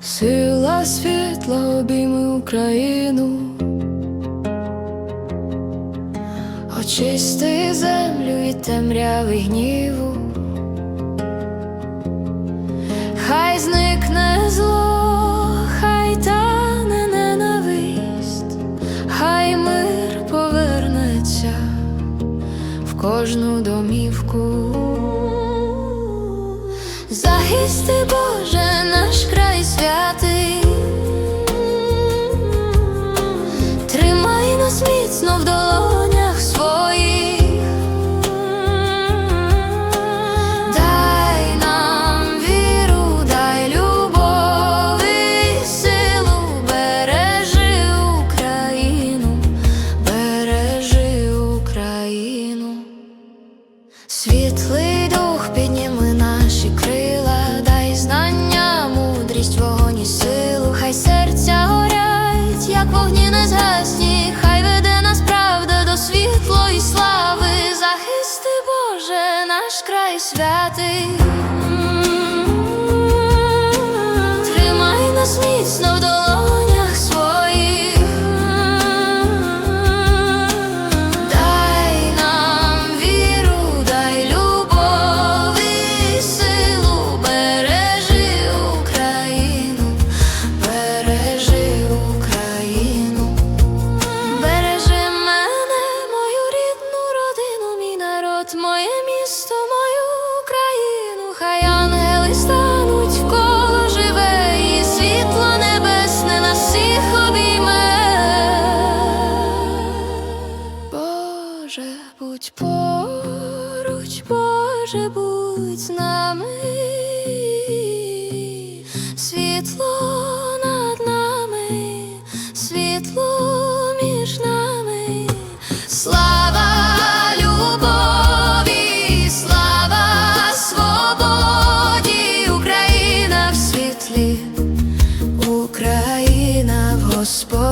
Сила світла обійми Україну, Очисти землю від темряви гніву, хай зникне зло, хай тане ненависть, хай мир повернеться в кожну домівку. Захисти Боже, наш край святий, тримай нас міцно в долонях Світлий дух підніми наші крила, дай знання, мудрість, вогонь і силу, хай серця горять, як вогні не згасні, хай веде нас правда до світлої слави, захисти Боже, наш край святий. Тримай нас міцно моє місто, мою Україну, хай ангели стануть в коло живе, і світло небесне на всіх обійме. Боже, будь поруч, Боже, будь з нами, світло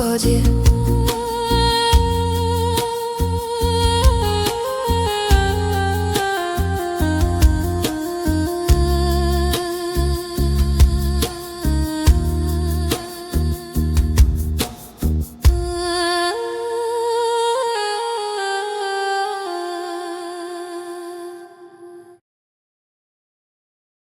воді.